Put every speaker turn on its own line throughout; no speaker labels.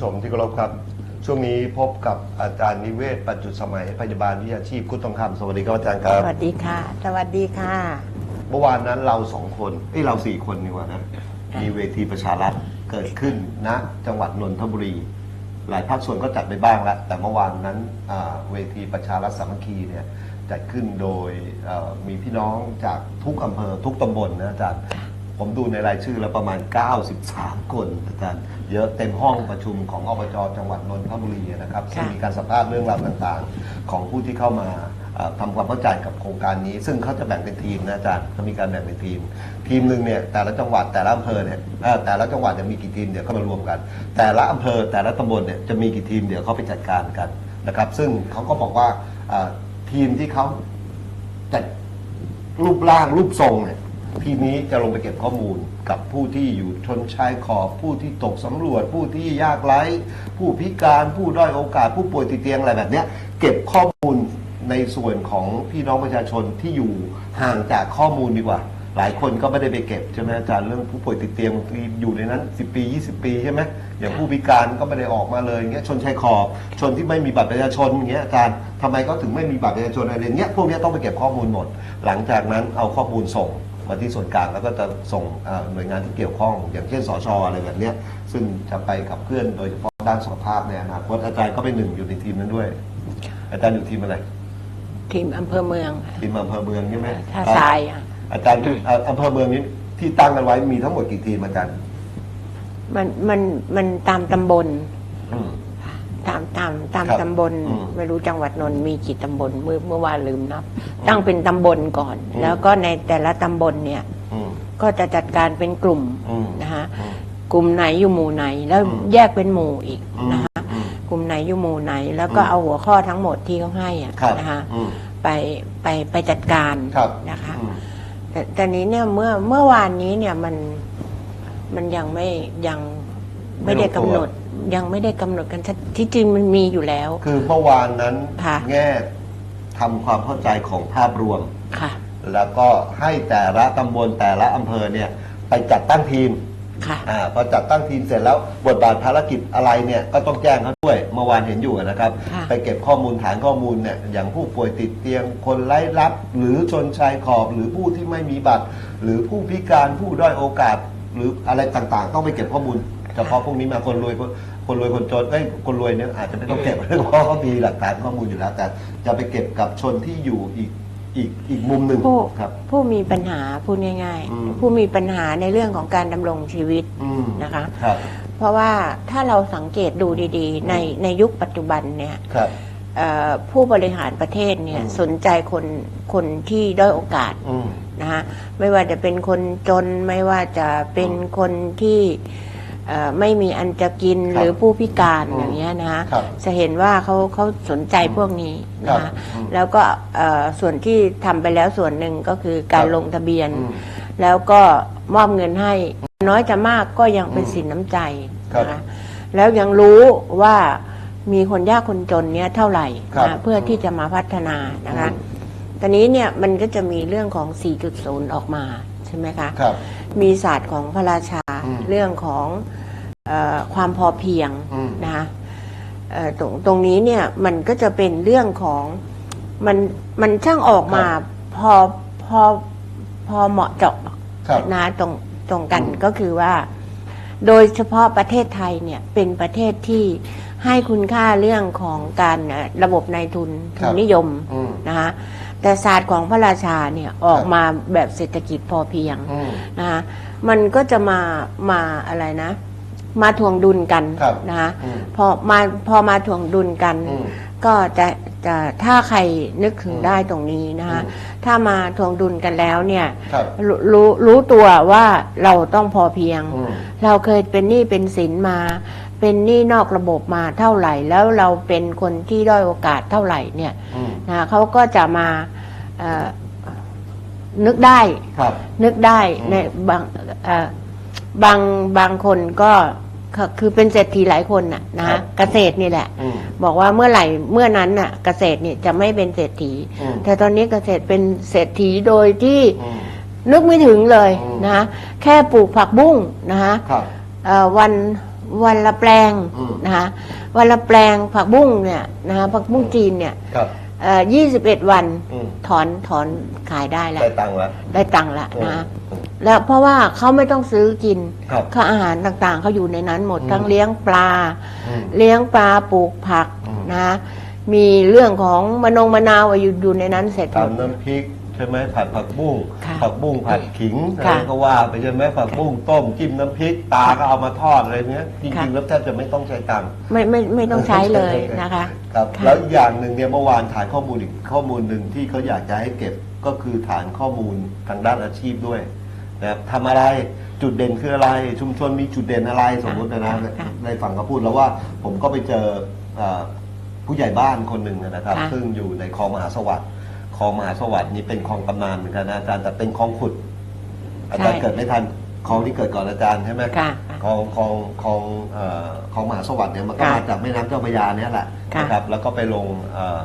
ครับท่านผู้ฟังท่านผู้ชมที่เคารพครับ ช่วงนี้พบกับอาจารย์นิเวศ ปัจจุสมัยพยาบาลวิชาชีพคุณทองคำสวัสดีครับอาจารย์ครับ
สวัสดีค่ะ สวัสดีค่ะ
เมื่อวานนั้นเราสองคนเอ้ยเราสี่คนนี่หว่านะมีเวทีประชารัฐเกิดขึ้นณจังหวัดนนทบุรี หลายภาคส่วนก็จัดไปบ้างแล้วแต่เมื่อวานนั้นอ่าเวทีประชารัฐสามัคคีเนี่ยจัดขึ้นโดยเอ่อมีพี่น้องจากทุกอำเภอทุกตำบลนะอาจารย์ ผมดูในรายชื่อแล้วประมาณ 93 คนอาจารย์เยอะเต็มห้องประชุมของอบจจังหวัดนนทบุรีนะครับซึ่ง
ค่ะ
มีการสัมภาษณ์เรื่องราวต่างๆ ของผู้ที่เข้ามาเอ่อทำความเข้าใจกับโครงการนี้ ซึ่งเขาจะแบ่งเป็นทีมนะอาจารย์เขามีการแบ่งเป็นทีม ทีมหนึ่งเนี่ยแต่ละจังหวัดแต่ละอำเภอเนี่ยเอ่อแต่ละจังหวัดจะมีกี่ทีมเดี๋ยวเขามารวมกัน แต่ละอำเภอแต่ละตำบลเนี่ยจะมีกี่ทีมเดี๋ยวเขาไปจัดการกันนะครับ ซึ่งเขาก็บอกว่าเอ่อทีมที่เขาจัดรูปร่างรูปทรงเนี่ย ทีนี้จะลงไปเก็บข้อมูลกับผู้ที่อยู่ชนชายขอบ ผู้ที่ตกสำรวจ ผู้ที่ยากไร้ ผู้พิการผู้ด้อยโอกาส ผู้ป่วยติดเตียงอะไรแบบเนี้ยเก็บข้อมูลในส่วนของพี่น้องประชาชนที่อยู่ห่างจากข้อมูลดีกว่า หลายคนก็ไม่ได้ไปเก็บใช่ไหมอาจารย์เรื่องผู้ป่วยติดเตียงบางทีอยู่ในนั้น 10 ปี 20 ปีใช่ไหมอย่างผู้พิการก็ไม่ได้ออกมาเลยเงี้ยชนชายขอบชนที่ไม่มีบัตรประชาชนเงี้ยอาจารย์ทำไมเขาถึงไม่มีบัตรประชาชนอะไรเงี้ยพวกเนี้ยต้องไปเก็บข้อมูลหมด หลังจากนั้นเอาข้อมูลส่ง มาที่ส่วนกลางแล้วก็จะส่งเอ่อหน่วยงานที่เกี่ยวข้อง อย่างเช่นสชอะไรแบบเนี้ยซึ่งจะไปกับเพื่อนโดยเฉพาะด้านสุขภาพในอนาคตอาจารย์ก็เป็นหนึ่งอยู่ในทีมนั้นด้วย อาจารย์อยู่ทีมอะไร
ทีมอำเภอเมือง
ทีมอำเภอเมืองใช่ไหม
ท่าทรายอะ
อาจารย์เอ่ออำเภอเมืองนี้ที่ตั้งกันไว้มีทั้งหมดกี่ทีมอาจารย์
มันมันมันตามตำบล
อืม
ตามตามตาม
ครับ
ตำบล
อืม
ไม่รู้จังหวัดนนท์มีกี่ตำบลเมื่อเมื่อวานลืมนับตั้งเป็นตำบลก่อน
อืม
แล้วก็ในแต่ละตำบลเนี่ย
อืม
ก็จะจัดการเป็นกลุ่ม
อืม
นะคะ
อืม
กลุ่มไหนอยู่หมู่ไหนแล้ว
อืม
แยกเป็นหมู่อีก
อืม
นะคะ
อืม
กลุ่มไหนอยู่หมู่ไหน แล้วก็
อืม
เอาหัวข้อทั้งหมดที่เขาให้อะ
ครับ
นะคะ
อืม
ไปไปไปจัดการ
ครับ
นะคะ
อืม
แต่แต่นี้เนี่ยเมื่อเมื่อวานนี้เนี่ยมันมันยังไม่ยัง ไม่ได้กำหนดยังไม่ได้กำหนดกันชัดที่จริงมันมีอยู่แล้ว
คือเมื่อวานนั้น
ค่ะ
แง่ทำความเข้าใจของภาพรวม
ค่ะ
แล้วก็ให้แต่ละตำบลแต่ละอำเภอเนี่ยไปจัดตั้งทีม
ค่ะ
อาพอจัดตั้งทีมเสร็จแล้วบทบาทภารกิจอะไรเนี่ยก็ต้องแจ้งเขาด้วยเมื่อวานเห็นอยู่นะครับ
ค่ะ
ไปเก็บข้อมูลฐานข้อมูลเนี่ยอย่างผู้ป่วยติดเตียง คนไร้รับ หรือชนชายขอบหรือผู้ที่ไม่มีบัตร หรือผู้พิการผู้ด้อยโอกาส หรืออะไรต่างๆ ต้องไปเก็บข้อมูล เฉพาะพวกนี้มาคนรวยคนคนรวยคนจนเอ้ยคนรวยเนี่ยอาจจะไม่ต้องเก็บเพราะเขามีหลักฐานข้อมูลอยู่แล้ว แต่จะไปเก็บกับชนที่อยู่อีกอีกอีกมุมหนึ่ง
ผู้
ครับ
ผู้มีปัญหาพูดง่าย
อืม
ๆ ผู้มีปัญหาในเรื่องของการดำรงชีวิต
อืม
นะคะ
ครับ
เพราะว่าถ้าเราสังเกตดูดีๆ ในในยุคปัจจุบันเนี่ย
ครับ
เอ่อผู้บริหารประเทศเนี่ย
อืม
สนใจคนคนที่ด้อยโอกาส
อืม
นะคะไม่ว่าจะเป็นคนจนไม่ว่าจะเป็นคนที่ เอ่อไม่มีอันจะกิน
ครับ
หรือผู้พิการ
อืม
อย่างเงี้ยนะคะ
ครับ
จะเห็นว่าเขาเขาสนใจพวกนี้
ครั
นะ
บ
คะ
อืม
แล้วก็เอ่อส่วนที่ทำไปแล้วส่วนหนึ่งก็คือการ
ครับ
ลงทะเบียน
อืม
แล้วก็มอบเงินให้น้อยจะมากก็ยังเป็น
อืม
สินน้ำใจ
ครับ
นะคะแล้วยังรู้ว่ามีคนยากคนจนเนี้ยเท่าไหร่
ครับ
นะเพื่อที่จะมาพัฒนานะคะ ตอนนี้เนี่ยมันก็จะมีเรื่องของ 4.0 ออกมาใช่ไหมคะ
ครับ
มีศาสตร์ของพระราชา
อืม
เรื่องของเออความพอเพียง
อืม
นะคะเอ่อตรงตรงนี้เนี่ยมันก็จะเป็นเรื่องของมันมันช่างออกมาพอพอพอเหมาะเจาะ
ครับ
นะตรงตรงกัน
อืม
ก็คือว่า โดยเฉพาะประเทศไทยเนี่ยเป็นประเทศที่ให้คุณค่าเรื่องของการเอ่อระบบนายทุน
ค
ทุ
รับ
นนิยม
อืม
นะคะ แต่ศาสตร์ของพระราชาเนี่ยออกมาแบบเศรษฐกิจพอเพียง
อืม
นะคะมันก็จะมามาอะไรนะ มาทวงดุลกัน
ครับ
นะคะ
อืม
พอมาพอมาทวงดุลกัน
อืม
ก็จะจะถ้าใครนึกถึง
อืม
ได้ตรงนี้นะคะ
อืม
ถ้ามาทวงดุลกันแล้วเนี่ย
ครับ
รู้รู้รู้ตัวว่าเราต้องพอเพียง
อืม
เราเคยเป็นหนี้เป็นสินมา เป็นหนี้นอกระบบมาเท่าไหร่ แล้วเราเป็นคนที่ด้อยโอกาสเท่าไหร่เนี่ย
อืม
นะเขาก็จะมาเอ่อนึกได้
ครับ
นึกได้
อืม
ในบางเอ่อบางบางคนก็คือคือเป็นเศรษฐีหลายคนน่ะนะเกษตรนี่แหละ
อืม
บอกว่าเมื่อไหร่เมื่อนั้นน่ะ เกษตรนี่จะไม่เป็นเศรษฐี
อืม
แต่ตอนนี้เกษตรเป็นเศรษฐีโดยที่
อืม
นึกไม่ถึงเลย
อืม
นะแค่ปลูกผักบุ้งนะคะ
ครับ
เอ่อวัน วันละแปลง
อืม
นะคะวันละแปลงผักบุ้งเนี่ยนะคะผักบุ้งจีนเนี่ย
ครับ
เอ่อ21วัน
อืม
ถอนถอนขายได้แล้ว
ได้ตังค์แล้ว
ได้ตังค์ละ
อืม
นะแล้วเพราะว่าเขาไม่ต้องซื้อกิน
ครับ
เขาอาหารต่างๆเขาอยู่ในนั้นหมด
อืม
ทั้งเลี้ยงปลา
อืม
เลี้ยงปลาปลูกผัก
อืม
นะมีเรื่องของมะนงมะนาวอยู่อยู่ในนั้นเสร็จหมด
ทำน้ำพริกใช่ไหมผัดผักบุ้ง
ค่ะ
ผักบุ้งผัดขิงอะไร
ค่ะ
ก็ว่าไปใช่ไหมผักบุ้งต้มจิ้มน้ำพริกปลาก็เอามาทอดอะไรเนี้ยจ
ค่ะ
ริงๆแล้วแทบจะไม่ต้องใช้ตังค์
ไม่ไม่ไม่ต้องใช้เลยนะคะ
ครับ
ค่ะ
แล้วอีกอย่างหนึ่งเนี่ยเมื่อวานฐานข้อมูลอีกข้อมูลหนึ่งที่เขาอยากจะให้เก็บก็คือฐานข้อมูลทางด้านอาชีพด้วยนะครับทำอะไรจุดเด่นคืออะไร ชุมชนมีจุดเด่นอะไรสมมตินะนะ
ค่ะ
ในฝั่งเขาพูดแล้วว่าผมก็ไปเจอเอ่อผู้ใหญ่บ้านคนหนึ่งนะครับ
ค่ะ
ซึ่งอยู่ในคลองมหาสวัสดิ์ คลองมหาสวัสดิ์นี่เป็นคลองตำนานเหมือนกันนะอาจารย์แต่เป็นคลองขุด อาจารย์เกิดไม่ทันคลองที่เกิดก่อนอาจารย์ใช่ไหม
ค่ะ
คลองคลองคลองเอ่อคลองมหาสวัสดิ์เนี่ยมันก็
ค่ะ
มาจากแม่น้ำเจ้าพระยาเนี่ยแหละ
ค่ะ
นะครับ แล้วก็ไปลงเอ่อ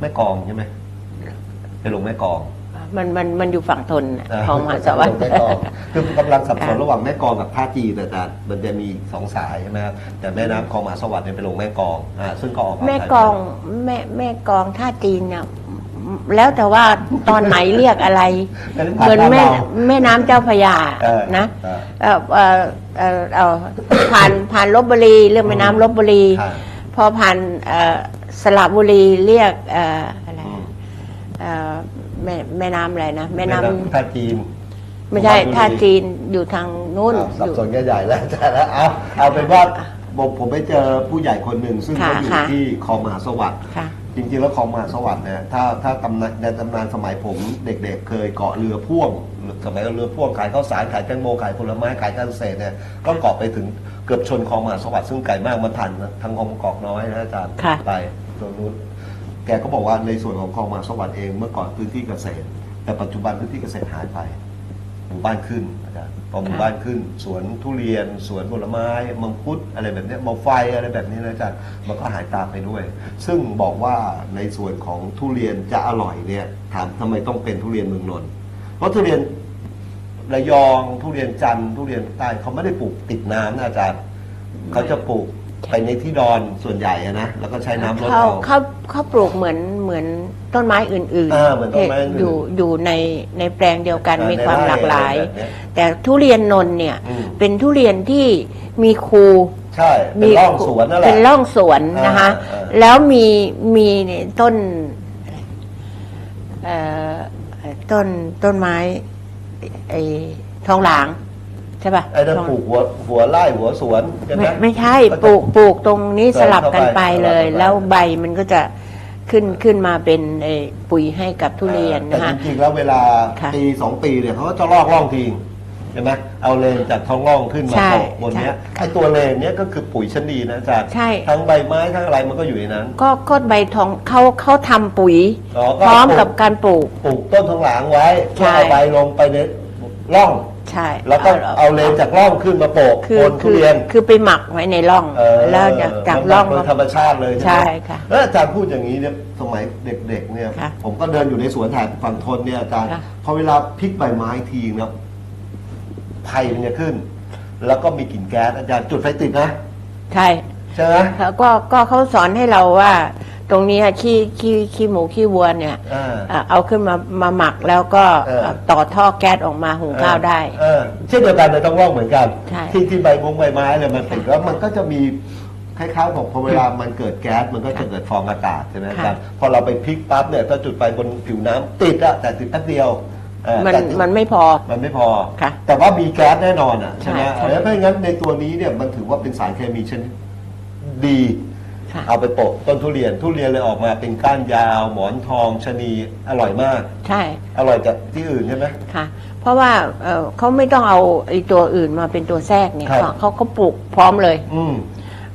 แม่กลองใช่ไหมไปลงแม่กลอง
มันมันมันอยู่ฝั่งทนน่ะของมหาสวัสดิ์
ลงแม่กลองคือกำลังสับสน
ค่ะ
ระหว่างแม่กลองกับท่าจีนอาจารย์มันจะมีสองสายใช่ไหมครับแต่แม่น้ำคลองมหาสวัสดิ์เนี่ยไปลงแม่กลองอ่าซึ่งก็ออก
แม่กองแม่แม่กองท่าจีนเนี่ย แล้วแต่ว่าตอนไหนเรียกอะไร เหมือนแม่แม่น้ำเจ้าพระยา
เออ
นะ
เออ
เออเออเออเออผ่านผ่านลบบุรีเรียกแม่น้ำลบบุรี
ค่ะ
พอผ่านเอ่อสระบุรีเรียกเอ่ออะไร
อืม
เอ่อแม่แม่น้ำอะไรนะแม่น้ำ
ท่าจีน
ไม่ใช่
สุพรรณบุรี
ท่าจีนอยู่ทางนู้น
อ้าวสั
อบยู่
สนกันใหญ่แล้วอาจารย์แล้วเอาเอาเป็นว่าผมผมไปเจอผู้ใหญ่คนหนึ่งซึ่งเขา
ค่ะ
อยู่
ค่ะ
ที่คลองมหาสวัสดิ์
ค่ะ
จริงๆแล้วคลองมหาสวัสดิ์เนี่ยถ้าถ้าตำนานในตำนานสมัยผมเด็กๆ เคยเกาะเรือพ่วงสมัยเรือพ่วงขายข้าวสารขายแตงโมขายผลไม้ขายการเกษตรเนี่ยก็เกาะไปถึงเกือบชนคลองมหาสวัสดิ์ซึ่งไกลมากมันผ่านทางคลองกอกน้อยนะอาจารย์
ค่ะ
ไปตรงนู้นแกก็บอกว่าในส่วนของคลองมหาสวัสดิ์เองเมื่อก่อนพื้นที่เกษตร แต่ปัจจุบันพื้นที่เกษตรหายไปห มู่บ้านขึ้นอาจารย์พอหมู่
ค่ะ
บ้านขึ้น สวนทุเรียน สวนผลไม้ มังคุดอะไรแบบเนี้ยมะไฟอะไรแบบนี้นะอาจารย์มันก็หายตามไปด้วย ซึ่งบอกว่าในส่วนของทุเรียนจะอร่อยเนี่ยถามทำไมต้องเป็นทุเรียนเมืองนนท์เพราะทุเรียนระยองทุเรียนจันทร์ทุเรียนใต้เขาไม่ได้ปลูกติดน้ำนะอาจารย์เขาจะปลูก ไปในที่ดอนส่วนใหญ่อะนะแล้วก็ใช้น้ำลด
เขา
เอา
เขาเขาปลูกเหมือนเหมือนต้นไม้อื่น
อ่าเหมือนต้นไม้อื่น
อยู่อยู่ในในแปลงเดียวกัน
อ่ามี
มีความหลากหลาย
ในไร่อะไรแบบเนี้ย
แต่ทุเรียนนนท์เนี่ย
อืม
เป็นทุเรียนที่มีคู
ใช่เป็นร่องสวนนั่นแหละ
เป็นร่องสวนนะคะ
อ่าอ่า
แล้วมีมีต้นเอ่อต้นต้นไม้ไอ้ทองหลาง ใช่ป่ะ
ไอ้นั่น
ทอง
ปลูกหัวหัวไร่หัวสวนใช่ไหม
ไม่ไม่ใช่
ก็จะ
ปลูกปลูกตรงนี้
เสริ
ส
ม
ลับกันไป
เข้าไป
เลย
สลับกันไป
แล้วใบมันก็จะขึ้นขึ้นมาเป็นไอ้ปุ๋ยให้กับทุเรียน
แต่
นะคะ
จริงๆแล้วเวลา
ค่ะ
ปีสองปีเนี่ยเขาก็จะลอกร่องทิ้งใช่ไหมเอาเลนจากท้องร่องขึ้นมา
ใช่
โปะบนเนี้ย
ใช่
ไอ้ตัวเลนเนี้ยก็คือปุ๋ยชั้นดีนะอาจารย์
ใช่
ทั้งใบไม้ทั้งอะไรมันก็อยู่ในนั้น
ก็ก็ใบทองเขาเขาทำปุ๋ย
อ๋อ
พ
ก็
ร้อม
ปลูก
กับการปลูก
ปลูกต้นทองหลางไว้
ใช่
เพื่อเอาใบลงไปในร่อง
ใช่
แล้วก็เอาเลนจากร่องขึ้นมาโปะ
คือบ
นทุ
คือ
เรียน
คือไปหมักไว้ในร่อง
เออ
แล้วจากจาก
มัน
ร่อง
โดยธรรมชาติเลย
ใช่
ไหม
ค่ะ
แล้วอาจารย์พูดอย่างนี้เนี่ยสมัยเด็ก ๆ เนี่ย
ค่ะ
ผมก็เดินอยู่ในสวนถ่ายฝั่งทนเนี่ยอาจารย์
ค่ะ
พอเวลาพลิกใบไม้ทีนะไผ่มันจะขึ้น แล้วก็มีกลิ่นแก๊สอาจารย์จุดไฟติดนะ
ใช่
ใช่ไหม
แล้วก็ก็เขาสอนให้เราว่า ตรงเนี้ยขี้ขี้ขี้หมูขี้วัวเนี่ย
อ่า
อะเอาขึ้นมามาหมักแล้วก็
เออ
ต่อท่อแก๊สออกมาหุงข้าวได้
เออเช่นเดียวกันในท้องร่องเหมือนกัน
ใช่
ที่ที่ใบมงใบไม้เลยมันติดแล้วมันก็จะมีคล้ายๆบอกพอเวลามันเกิดแก๊สมันก็จะเกิดฟองอากาศใช่ไหมอาจารย์พอเราไปพลิกปั๊บเนี่ยถ้าจุดไฟบนผิวน้ำติดอะแต่ติดแป๊บเดียวเออ
มัน
แต่
มันไม่พอ
มันไม่พอ
ค่ะ
แต่ว่ามีแก๊สแน่นอนอะใช่ไหม
ใช่ใช่
แล้วเพราะงั้นในตัวนี้เนี่ยมันถือว่าเป็นสารเคมีชนิดดี
ค่ะ
เอาไปโปะต้นทุเรียนทุเรียนเลยออกมาเป็นก้านยาว หมอนทองชะนีอร่อยมาก
ใช่
อร่อยจากที่อื่นใช่ไหม
ค่ะ เพราะว่าเอ่อเขาไม่ต้องเอาไอ้ตัวอื่นมาเป็นตัวแทรกเนี่ย
ครับ
เขาเขาปลูกพร้อมเลย
อืม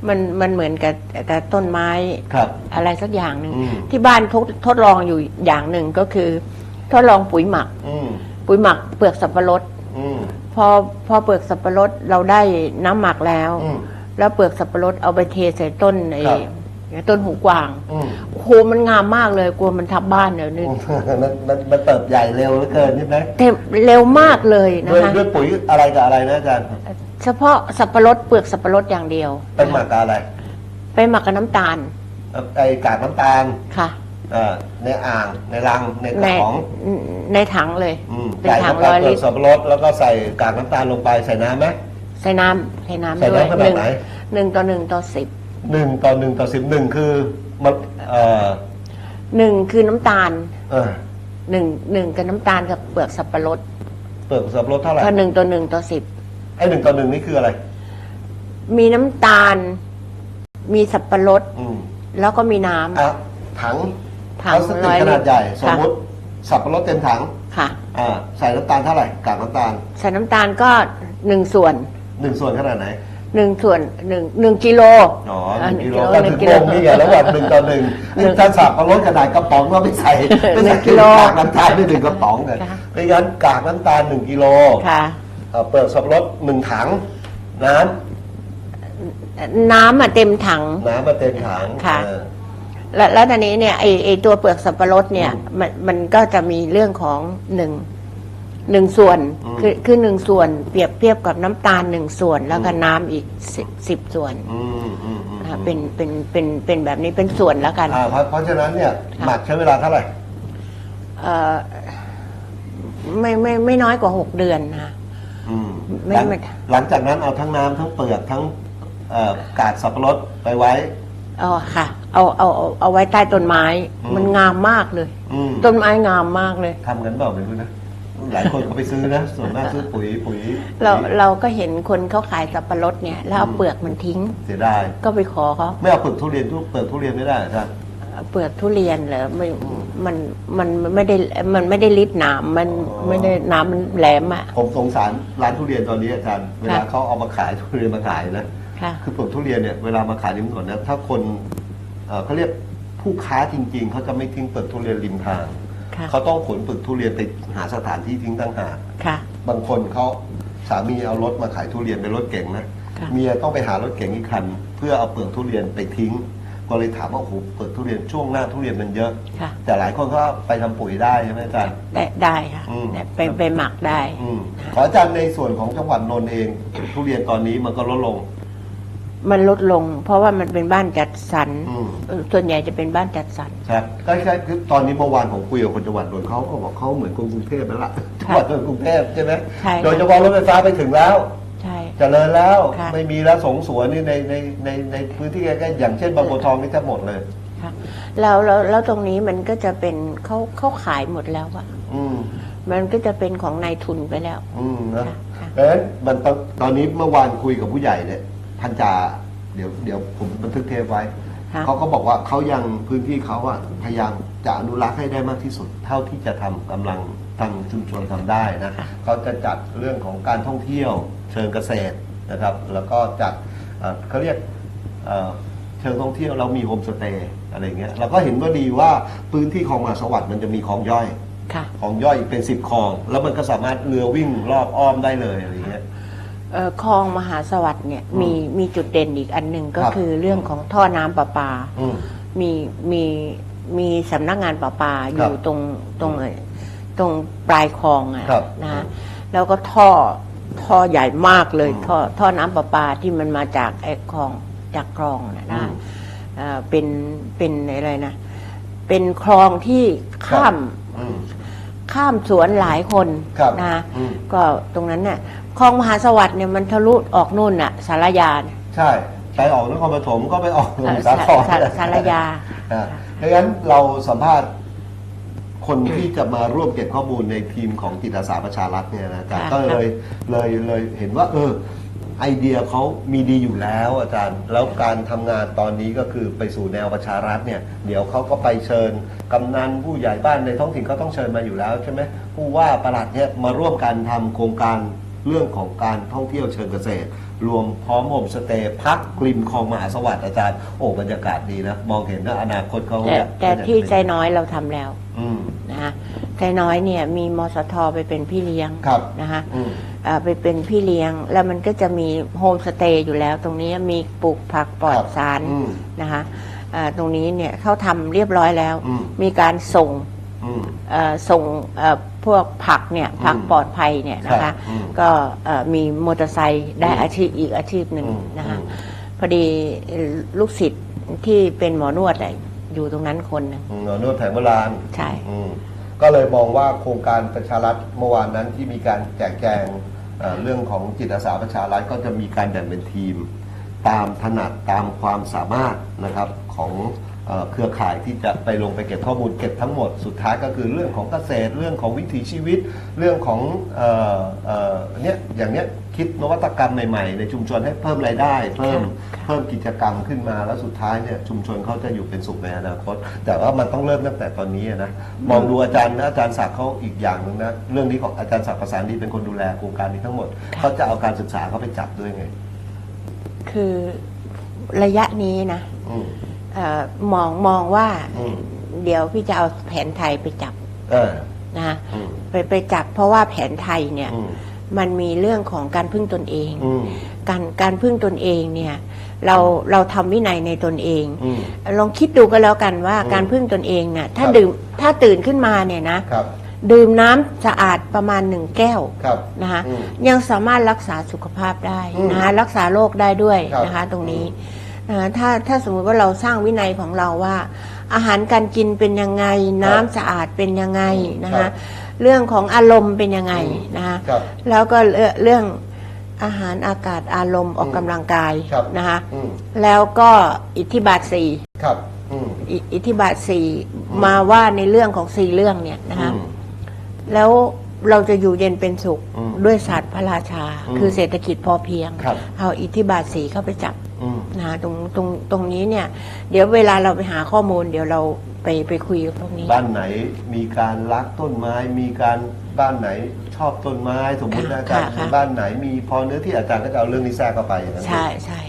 มันมันเหมือนกับกับต้นไม้
ครับ
อะไรสักอย่างหนึ่ง
อืม
ที่บ้านทดทดลองอยู่อย่างหนึ่งก็คือ ทดลองปุ๋ยหมัก
อืม
ปุ๋ยหมักเปลือกสับปะรด
อืม
พอพอเปลือกสับปะรดเราได้น้ำหมักแล้ว
อืม
แล้วเปลือกสับปะรดเอาไปเทใส่ต้นไอ้
ครับ
ต้นหูกวาง
อืม
โอ้โหมันงามมากเลยกลัวมันทับบ้านเดี๋ยวนี้
มันมันมันเติบใหญ่เร็วเหลือเกินใช่ไหม
แต่เร็วมากเลยนะ
ด้วย
คะ
ด้วยปุ๋ยอะไรกับอะไรนะอาจารย์
เฉพาะสับปะรดเปลือกสับปะรดอย่างเดียว
เป็นหมักกับอะไร
ไปหมักกับน้ำตาล
เอ่อไอ้กากน้ำตาล
ค่ะ
เอ่อในอ่างในรังในก
ใน
ระป๋อง
ในถังเลย
อืม
เป็น
ใส่
ถัง
เข้าไป
ร้อย
เปลื
ลิ
อก
ตร
สับปะรดแล้วก็ใส่กากน้ำตาลลงไปใส่น้ำไหม
ใส่น้ำใส่น้ำ
ใส่
ด้วย
น้ำขนาดไหน
หนึ่งต่อหนึ่งต่อสิบ
หนึ่งต่อหนึ่งต่อสิบหนึ่งคือมันเอ่อ
หนึ่งคือน้ำตาล
เออ
หนึ่งหนึ่งกับน้ำตาลกับเปลือกสับปะรด
เปลือกสับปะรดเท่าไหร่
ก็หนึ่งต่อหนึ่งต่อสิบ
ไอ้หนึ่งต่อหนึ่งนี่คืออะไร
มีน้ำตาล มีสับปะรด
อืม
แล้วก็มีน้ำ
อะถัง
ถัง
พลาสติ
ร้
ก
อย
ข
ลิ
นา
ต
ด
ร
ใหญ่ สม
ค่ะ
มติสับปะรดเต็มถัง
ค่ะ
อ่าใส่น้ำตาลเท่าไหร่กากน้ำตาล
ใส่น้ำตาลก็หนึ่งส่วน
หนึ่งส่วนขนาดไหน
หนึ่งส่วนหนึ่งหนึ่งกิโล
อ๋อห
อ่า
นึ่งกิโล
ห
ก็
นึ่
ถึ
ง
ง
กิ
ง
โล
งนี่ไงระหว่างหนึ่งต่อหนึ่ง
หนึ่ง
ถ้าสับปะรดกระดาษกระป๋องก็ไม่ใส่ไม่
หนึ่
ใส่
งกิโล
กากน้ำตาลไม่หนึ่งกระป๋องเลย
ค่ะ
ไม่งั้นกากน้ำตาลหนึ่งกิโล
ค่ะ
เอ่อเปลือกสับปะรดหนึ่งถังน้ำ
น้ำอะเต็มถัง
น้ำมาเต็มถัง
ค่ะ
เออ
แล้วแล้วตอนนี้เนี่ยไอไอตัวเปลือกสับปะรดเนี่ย
อืม
มันมันก็จะมีเรื่องของหนึ่ง หนึ่งส่วน
อืม
คือคือหนึ่งส่วนเปรียบเทียบกับน้ำตาลหนึ่งส่วนแล้วก็
อืม
น้ำอีกสิบสิบส่วน
อืมอืมอืม
นะคะเป็นเป็นเป็นเป็นแบบนี้เป็นส่วนแล้วกัน
อ่าเพราะเพราะฉะนั้นเนี่ย
ค่ะ
หมักใช้เวลาเท่าไหร่
เอ่อไม่ไม่ไม่น้อยกว่าหกเดือนนะ
อืม
ไม่
หลัง
ไม่
หลังจากนั้นเอาทั้งน้ำทั้งเปลือกทั้งเอ่อกากสับปะรดไปไว้
อ๋อค่ะ เอาเอาเอาเอาไว้ใต้ต้นไม้
อืม
มันงามมากเลย
อืม
ต้นไม้งามมากเลย
ทำกันเปล่าไม่รู้นะ หลายคนเขาไปซื้อนะส่วนมากซื้อปุ๋ยปุ๋ย
เราเราก็เห็นคนเขาขายสับปะรดเนี่ย แล้วเอาเปลือกมันทิ้ง
เสียดาย
ก็ไปขอเขา
ไม่เอาเปลือกทุเรียนทุกเปลือกทุเรียนไม่ได้อาจารย์
เปลือกทุเรียนเหรอไม่มันมันมันไม่ได้มันไม่ได้ลิดหนามมัน
อ๋อ
ไม่ได้หนามมันแหลมอะ
ผมสงสารร้านทุเรียนตอนนี้อาจารย์เวลา
ค่ะ
เขาเอามาขายทุเรียนมาขายนะ
ค่ะ
คือเปลือกทุเรียนเนี่ยเวลามาขายริมถนนนะถ้าคนเอ่อเขาเรียกผู้ค้าจริง ๆเขาจะไม่ทิ้งเปลือกทุเรียนริมทาง
ค่ะ
เขาต้องขนเปลือกทุเรียนไปหาสถานที่ทิ้งต่างหาก
ค่ะ
บางคนเขาสามีเอารถมาขายทุเรียนเป็นรถเก๋งนะ
ค่ะ
เมียต้องไปหารถเก๋งอีกคัน เพื่อเอาเปลือกทุเรียนไปทิ้ง ก็เลยถามว่าโอ้โหเปลือกทุเรียนช่วงหน้าทุเรียนมันเยอะ
ค่ะ
แต่หลายคนก็ไปทำปุ๋ยได้ใช่ไหมอาจารย์
ได้ได้ค่ะ
อืม
ได้ไปไปหมักได้
อืมขออาจารย์ในส่วนของจังหวัดนนท์เอง ทุเรียนตอนนี้มันก็ลดลง
มันลดลง เพราะว่ามันเป็นบ้านจัดสรร
อืม
เออส่วนใหญ่จะเป็นบ้านจัดสรร
ครับก็ใช่คือตอนนี้เมื่อวานผมคุยกับคนจังหวัดนนท์เขาก็บอกเขาเหมือนคนกรุงเทพแล้วล่ะจังหวัดนนท์กรุงเทพใช่ไหม
ใช่ค่ะ
โดยเฉพาะรถไฟฟ้าไปถึงแล้ว
ใช่
เจริญแล้ว
ค่ะ
ไม่มีแล้วสงสวนนี่ในในในในพื้นที่ใกล้ๆอย่างเช่นบางบัวทองนี่แทบหมดเลย
ค่ะแล้วแล้วแล้วตรงนี้มันก็จะเป็นเขาเขาขายหมดแล้วอะ
อืม
มันก็จะเป็นของนายทุนไปแล้ว
อืมนะ
ค่ะค่ะ
เพราะฉะนั้นมันตอนตอนนี้เมื่อวานคุยกับผู้ใหญ่เนี่ย พันจาเดี๋ยวเดี๋ยวผมบันทึกเทปไว้
ค่ะ
เขาก็บอกว่าเขายังพื้นที่เขาอะพยายามจะอนุรักษ์ให้ได้มากที่สุด เท่าที่จะทำกำลังทางชุมชนทำได้นะเขาจะจัดเรื่องของการท่องเที่ยวเชิงเกษตรนะครับ แล้วก็จัดเอ่อเขาเรียกเอ่อเชิงท่องเที่ยวเรามีโฮมสเตย์อะไรเงี้ยเราก็เห็นว่าดีว่าพื้นที่ของมหาสวัสดิ์มันจะมีคลองย่อย
ค่ะ
ของย่อยอีกเป็นสิบคลอง แล้วมันก็สามารถเรือวิ่งรอบอ้อมได้เลยอะไรเงี้ย
เอ่อคลองมหาสวัสดิ์เนี่ย
อืม
มีมีจุดเด่นอีกอันหนึ่งก็
ครับ
คือเรื่องของท่อน้ำประปา
อืม
มีมีมีสำนักงานประปาอ
ครับ
ยู่ตรงตรงเอ่ยตรงปลายคลองอะ
ครับ
นะฮะแล้วก็ท่อท่อใหญ่มากเลย
อืม
ท่อท่อน้ำประปาที่มันมาจากไอ้คลองจากคลองนะ
อื
นะ
ม
เอ่อเป็นเป็นอะไรนะ เป็นคลองที่ข้าม
อืม
ข้ามสวนหลายคน
ครับ
นะ
อืม
ก็ตรงนั้นเนี่ยคลองมหาสวัสดิ์เนี่ยมันทะลุออกนู่นน่ะสารยาเนี่ย
ใช่ไปออกนครปฐมก็ไปออกสมุทร
สา
สาคร
สาสารยา
อ่าดังนั้นเราสัมภาษณ์คนที่จะมาร่วมเก็บข้อมูลในทีมของจิตอาสาประชารัฐเนี่ยนะอาจารย์
ค่ะ
ก็เลยเลยเลยเห็นว่า เออ ไอเดียเขามีดีอยู่แล้วอาจารย์ แล้วการทำงานตอนนี้ก็คือไปสู่แนวประชารัฐเนี่ย เดี๋ยวเขาก็ไปเชิญกำนันผู้ใหญ่บ้านในท้องถิ่นเขาต้องเชิญมาอยู่แล้วใช่ไหมผู้ว่าประหลัดเนี่ยมาร่วมกันทำโครงการเรื่องของการท่องเที่ยวเชิงเกษตร รวมพร้อมโฮมสเตย์พักกริมคลองมหาสวัสดิ์อาจารย์โอ้บรรยากาศดีนะมองเห็นว่าอนาคตเขา
แต่
จะ
แต่
เขาจะ
ที่
เป็น
ใจน้อยเราทำแล้ว
อืม
นะฮะใจน้อยเนี่ยมีมสทไปเป็นพี่เลี้ยง
ครับ
นะคะ
อืม
เอ่อ ไปเป็นพี่เลี้ยง แล้วมันก็จะมีโฮมสเตย์อยู่แล้ว ตรงนี้มีปลูกผักปลอ
ค
ด
รับ
สาร
อืม
นะคะเอ่อตรงนี้เนี่ยเขาทำเรียบร้อยแล้ว
อืม
มีการส่ง
อืม
เอ่อส่งเอ่อพวกผักเนี่ยผัก
อืม
ปลอดภัยเนี่ยนะ
ครั
คะ
บอืม
ก็เอ่อมีมอเตอร์ไซค์ได้
อืม
อาชีพอีกอาชีพหนึ่ง
อืม
นะคะ
อืม
พอดีลูกศิษย์ที่เป็นหมอนวดอะอยู่ตรงนั้นคนหนึง
อืมนวดแผนโบราณ
ใช่
อืม ก็เลยมองว่าโครงการประชารัฐเมื่อวานนั้นที่มีการแจกแจงเอ่อเรื่องของจิตอาสาประชารัฐก็จะมีการแบ่งเป็นทีม ตามถนัดตามความสามารถนะครับของเอ่อเครือข่ายที่จะไปลงไปเก็บข้อมูลเก็บทั้งหมดสุดท้ายก็คือเรื่องของเกษตร เรื่องของวิถีชีวิต เรื่องของเอ่อเอ่อเนี่ยอย่างเนี้ย คิดนวัตกรรมใหม่ๆ ในชุมชนให้เพิ่มรายได้ เพิ่ม
ค่ะ
เพิ่มกิจกรรมขึ้นมาแล้วสุดท้ายเนี่ยชุมชนเขาจะอยู่เป็นสุขในอนาคต แต่ว่ามันต้องเริ่มตั้งแต่ตอนนี้นะมองดูอาจารย์นะอาจารย์ศักดิ์เขาอีกอย่างหนึ่งนะเรื่องนี้ของอาจารย์ศักดิ์ประสานดีเป็นคนดูแลโครงการนี้ทั้งหมดเขาจะเอาการศึกษาเขาไปจับด้วยไง
คือระยะนี้นะ
อืม
เออมองมองว่า
อืม
เดี๋ยวพี่จะเอาแผนไทยไปจับ
เออ
นะ
อืม
ไปไปจับเพราะว่าแผนไทยเนี่ย
อืม
มันมีเรื่องของการพึ่งตนเอง
อืม
การการพึ่งตนเองเนี่ยเราเราทำวินัยในตนเอง
อืม
ลองคิดดูก็แล้วกันว่า
อืม
การพึ่งตนเองเนี่ยถ้า
ครับ
ดื่มถ้าตื่นขึ้นมาเนี่ยนะครับดื่มน้ำสะอาดประมาณหนึ่งแก้ว
ครับ
นะคะ
อืม
ยังสามารถรักษาสุขภาพได้
อืม
นะคะรักษาโรคได้ด้วย
ครับ
นะคะตรงนี้นะคะถ้าถ้าสมมุติว่าเราสร้างวินัยของเราว่า อาหารการกินเป็นยังไง น้ำสะอาดเป็นยังไงนะ
ครั
คะ
บ
เรื่องของอารมณ์เป็นยังไง
อืม
นะ คะ
ครับ
แล้วก็เรื่องเรื่องอาหารอากาศอารมณ์ออก
อืม
กำลังกาย
ครับ
นะคะ
อืม
แล้วก็อิทธิบาทสี่
ครับ อืม
อิอิทธิบาทสี่มาว่าในเรื่องของสี่เรื่องเนี่ยนะคะ
อืม
แล้วเราจะอยู่เย็นเป็นสุข
อืม
ด้วยศาสตร์พระราชา
อืม
คือเศรษฐกิจพอเพียง
ครับ
เอาอิทธิบาทสีเข้าไปจับ
อืม
นะตรงตรงตรงนี้เนี่ย เดี๋ยวเวลาเราไปหาข้อมูล เดี๋ยวเราไปไปคุยกับพวกนี้
บ้านไหนมีการรักต้นไม้มีการบ้านไหนช อบต้นไม้สมมุตินะอาจารย์
ค่ะค่ะ
บ้านไหนมีพอเนื้อที่อาจารย์ก็จะเอาเรื่องนี้แทรกเข้าไปอย่างนั้น
ใช่ใช่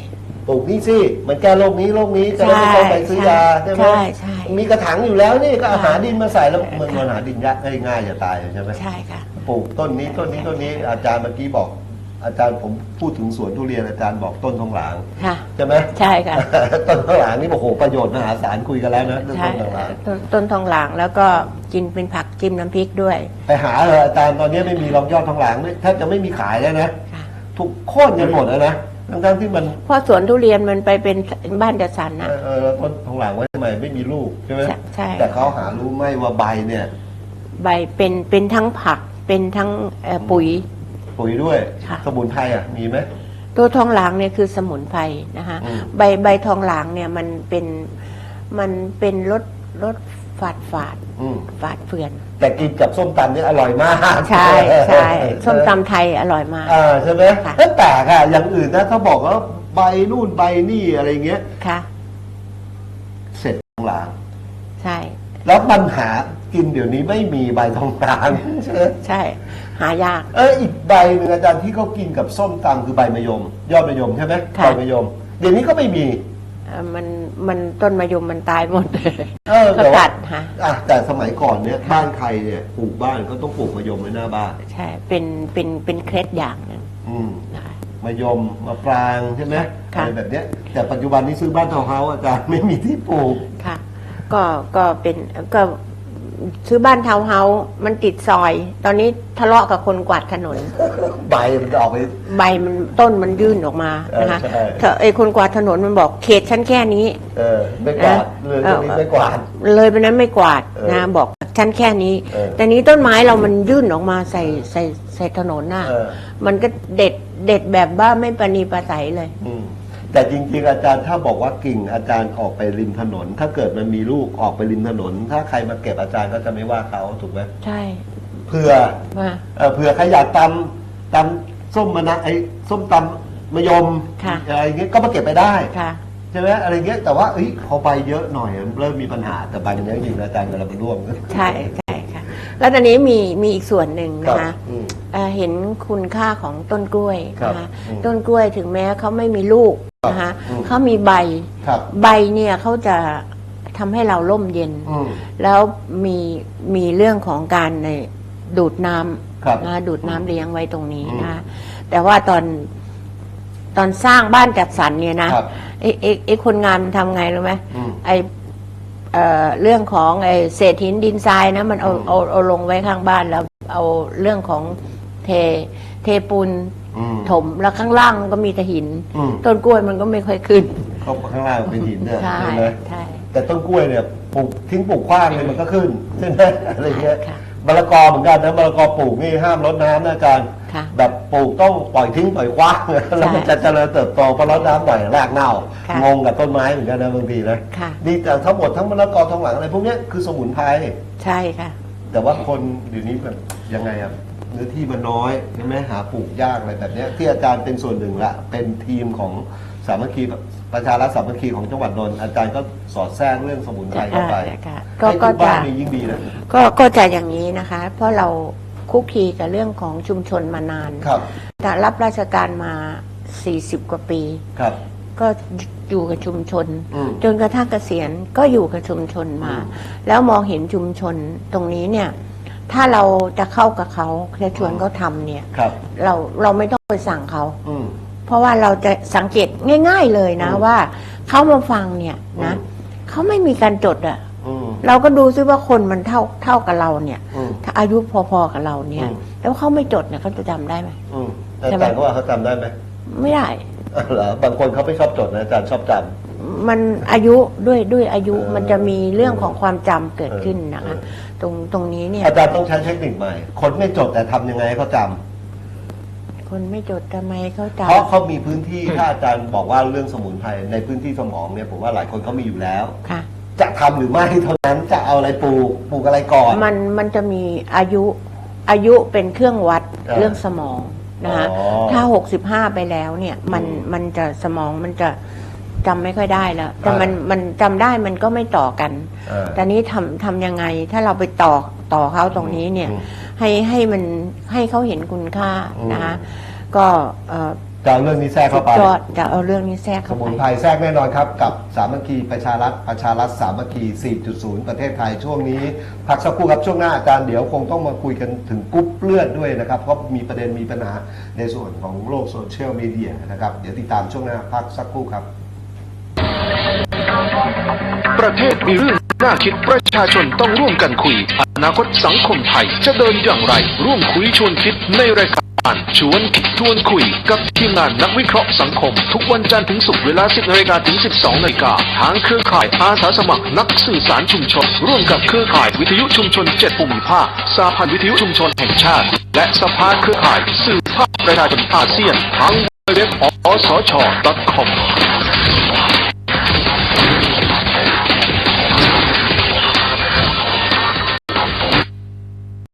ปลูกนี่สิมันแก้โรคนี้โรคนี้จะได้ไม่ต้องไปซื้อยาใช่ไหม
ใช่ใช่
มีกระถางอยู่แล้วนี่ก็เอา
ค่ะ
หาดินมาใส่แล้ว
ใช่
มันมันหาดินยากง่ายๆจะตายใช่ไหม
ใช่ค่ะ
ปลูกต้นนี้ต้นนี้ต้นนี้อาจารย์เมื่อกี้บอก อาจารย์ผมพูดถึงสวนทุเรียนอาจารย์บอกต้นทองหลาง
ค่ะ
ใช่ไหม
ใช่ค่ะ
ต้นทองหลางนี่โอ้โหประโยชน์มหาศาลคุยกันแล้วนะเรื่อง
ใช่
ต้นทองหลาง
ต้นต้นทองหลางแล้วก็กินเป็นผักจิ้มน้ำพริกด้วย
ไปหาเลยอาจารย์ตอนนี้ไม่มีรองยอดทองหลางนี่แทบจะไม่มีขายแล้วนะ
ค่ะ
ถูกโค่นกันหมดแล้วนะทั้งๆที่มัน
เพราะสวนทุเรียนมันไปเป็นบ้านจัดสรร
เอ
นะ
อเออแล้วต้นทองหลางไว้ทำไมไม่มีลูกใช่ไหม
ใช่ใช่
แต่เขาหารู้ไหมว่าใบเนี่ย
ใบเป็นเป็นทั้งผักเป็นทั้งเอ่อปุ๋ย
ปุ๋ยด้วย
ค่ะ
สมุนไพรอะมีไหม
ตัวทองหลางเนี่ยคือสมุนไพรนะคะ
อืม
ใบใบทองหลางเนี่ยมันเป็นมันเป็นรสรสฝาดฝาด
อืม
ฝาดเฟือน
แต่กินกับส้มตำนี่อร่อยมาก
ใช่ใช่ส้มตำไทยอร่อยมาก
อ่าใช่ไหม
ค่ะ
แต่แปลกอะอย่างอื่นนะเขาบอกว่าใบนู่นใบนี่อะไรเงี้ย
ค่ะ
เสร็จทองหลาง
ใช่
แล้วปัญหากินเดี๋ยวนี้ไม่มีใบทองหลางใช่ไหม
ใช่หายาก
เอออีกใบหนึ่งอาจารย์ที่เขากินกับส้มตำคือใบมะยม ยอดมะยมใช่ไหม
ค่ะ
ใบมะยม เดี๋ยวนี้ก็ไม่มี
เอ่อมันมันต้นมะยมมันตายหมด
เออ
ก็
แต่ว่า
ตัดฮะ
อะแต่สมัยก่อนเนี่ยบ้านใครเนี่ยปลูกบ้านก็ต้องปลูกมะยมไว้หน้าบ้าน
ใช่ เป็นเป็นเป็นเคล็ดอย่างหนึ่ง
อืม
นะคะ
มะยมมะปรางใช่ไหม
ค่ะ
อะไรแบบเนี้ยแต่ปัจจุบันนี้ซื้อบ้านทาวน์เฮาส์อาจารย์ไม่มีที่ปลูก
ค่ะ ก็ก็เป็นก็ ซื้อบ้านทาวน์เฮาส์มันติดซอย ตอนนี้ทะเลาะกับคนกวาดถนน
ใบมันจะออกไป
ใบมันต้นมันยื่นออกมานะคะ
เออใช่
ถ้าไอ้คนกวาดถนนมันบอกเขตชั้นแค่นี้
เออไม่กวาดเลยตรงนี้ไม่กวาด
เลยไปนั้นไม่กวาด
เออ
นะบอกชั้นแค่นี้
เออ
แต่นี้ต้นไม้เรามันยื่นออกมาใส่ใส่ใส่ถนนน่ะ
เออ
มันก็เด็ดเด็ดแบบว่าไม่ประนีประสัยเลย
อืม แต่จริงๆ อาจารย์ถ้าบอกว่ากิ่งอาจารย์ออกไปริมถนน ถ้าเกิดมันมีลูกออกไปริมถนน ถ้าใครมาเก็บอาจารย์ก็จะไม่ว่าเขาถูกไหม
ใช่
เผื่อ
ว่า
เอ่อเผื่อใครอยากตำตำส้มมะนะไอ้ส้มตำมะยม
ค่ะ
อะไรเงี้ยก็มาเก็บไปได้
ค่ะ
ใช่ไหมอะไรเงี้ยแต่ว่าเอ้ยพอใบเยอะหน่อยมันเริ่มมีปัญหาแต่ใบมันเยอะจริงนะอาจารย์เวลามันร่วง
ใช่ใช่ค่ะ แล้วตอนนี้มีมีอีกส่วนหนึ่ง
ครั
นะ
บ
คะ
อืม
เอ่อเห็นคุณค่าของต้นกล้วย
ครับ
นะคะ
อืม
ต้นกล้วยถึงแม้เขาไม่มีลูก นะคะ
อืม
เขามีใบ
ครับ
ใบเนี่ยเขาจะทำให้เราร่มเย็น
อืม
แล้วมีมีเรื่องของการในดูดน้ำ
ครับ
นะดูดน้ำเลี้ยงไว้ตรงนี้
อืม
นะแต่ว่าตอนตอนสร้างบ้านจัดสรรเนี่ยนะครับไอ้ไอ้ไอ้คนงานมันทำไงรู้ไหม
อืม
ไอ้เอ่อเรื่องของไอ้เศษหินดินทรายนะมันเอา
อืม
เอาเอาลงไว้ข้างบ้านแล้ว เอาเรื่องของเทเทปูน
อืม
ถมแล้วข้างล่างมันก็มีแต่หิน
อืม
ต้นกล้วยมันก็ไม่ค่อยขึ้น
เขาข้างล่างเป็นหินเนี่ย
ใช่
ใช่ไหม
ใช่
แต่ต้นกล้วยเนี่ยปลูกทิ้งปลูกขว้างเลยมันก็ขึ้นใช่ไหมอะไรเงี้ย
ค่ะ
มะละกอเหมือนกันนะมะละกอปลูกนี่ห้ามรดน้ำนะอาจารย์
ค่ะ
แบบปลูกต้องปล่อยทิ้งปล่อยคว้างแล้วมันจะเจริญเติบโตพอรดน้ำหน่อยรากเน่า
ค่ะ
งงกับต้นไม้เหมือนกันนะบางทีนะ
ค่ะ
นี่แต่ทั้งหมดทั้งมะละกอทองหลังอะไรพวกเนี้ยคือสมุนไพร
ใช่ค่ะ
แต่ว่าคนเดี๋ยวนี้แบบยังไงอะ เนื้อที่มันน้อยใช่ไหมหาปลูกยากอะไรแบบเนี้ยที่อาจารย์เป็นส่วนหนึ่งละเป็นทีมของสามัคคีประชารัฐสามัคคีของจังหวัดนนท์อาจารย์ก็สอดแทรกเรื่องสมุนไพรเข้าไป
ค่ะก็
ให้
ก็
ทุกบ้าน
จะ
มียิ่งดีนะ
ก็ก็จะอย่างนี้นะคะ เพราะเราคุกคีกับเรื่องของชุมชนมานาน
ครับ
แต่รับราชการมา 40 กว่าปี
ครับ
ก็อยู่กับชุมชน
อืม
จนกระทั่งเกษียณก็อยู่กับชุมชนมา
อืม
แล้วมองเห็นชุมชนตรงนี้เนี่ย ถ้าเราจะเข้ากับเขาจะชวนเขาทำเนี่ย
ครับ
เราเราไม่ต้องไปสั่งเขา
อืม
เพราะว่าเราจะสังเกตง่าย ๆเลยนะ
อืม
ว่าเขามาฟังเนี่ยนะ
อืม
เขาไม่มีการจดอะ
อืม
เราก็ดูซิว่าคนมันเท่าเท่ากับเราเนี่ย
อืม
ถ้าอายุพอๆกับเราเนี่ย
อืม
แล้วเขาไม่จดเนี่ยเขาจะจำได้ไหม
อืมอา
ใช่ไหม
จารย์เขาว่าเขาจำได้ไหม
ไม่ได้
เหรอบางคนเขาไม่ชอบจดนะอาจารย์ชอบจำ
มันอายุด้วยด้วยอายุ
เออ
มันจะมีเรื่องของความจำเกิดขึ้นนะคะ
เออ
ตรงตรงนี้เนี่ย
อาจารย์ต้องใช้เทคนิคใหม่ คนไม่จดแต่ทำยังไงให้เขาจำ
คนไม่จดทำไมเขา
เพราะ
จำ
เขามีพื้นที่ถ้าอาจารย์บอกว่าเรื่องสมุนไพรในพื้นที่สมองเนี่ยผมว่าหลายคนเขามีอยู่แล้ว
ค่ะ
จะทำหรือไม่เท่านั้นจะเอาอะไรปลูกปลูกอะไรก่อน
มันมันจะมีอายุอายุเป็นเครื่องวัด
เออ
เรื่องสมองนะคะ
อ๋อ
ถ้าหกสิบห้าไปแล้วเนี่ยมัน
อืม
มันจะสมองมันจะ จำไม่ค่อยได้แล้ว แต่มันมันจำได้มันก็ไม่ต่อกัน
เออ
แต่นี้ทำทำยังไงถ้าเราไปต่อต่อเขาตรงนี้เนี่ย
อืม
ให้ให้มันให้เขาเห็นคุณค่า
อืม
นะคะก็เอ่อ
จะเอาเรื่องนี้แทรกเข้าไป
ยอดจะเอาเรื่องนี้แทรก
ส
เข้า
มุ
ไป
นไพรแทรกแน่นอนครับ กับสามัคคีประชารัฐประชารัฐสามัคคี 4.0 ประเทศไทยช่วงนี้ พักสักครู่ครับช่วงหน้าอาจารย์เดี๋ยวคงต้องมาคุยกันถึงกรุ๊ปเลือดด้วยนะครับ เพราะมีประเด็นมีปัญหาในส่วนของโลกโซเชียลมีเดียนะครับ เดี๋ยวติดตามช่วงหน้าพักสักครู่ครับ
ประเทศมีเรื่องน่าคิดประชาชนต้องร่วมกันคุย อนาคตสังคมไทยจะเดินอย่างไร ร่วมคุยชวนคิดในรายการชวนคิดชวนคุยกับทีมงานนักวิเคราะห์สังคม ทุกวันจันทร์ถึงศุกร์เวลา 10นาฬิกาถึง 12นาฬิกาทางเครือข่ายอาสาสมัครนักสื่อสารชุมชน ร่วมกับเครือข่ายวิทยุชุมชน7ภูมิภาคสาพันธ์วิทยุชุมชนแห่งชาติ และสภาเครือข่ายสื่อภาคประชาชนอาเซียนทางเว็บอสช .com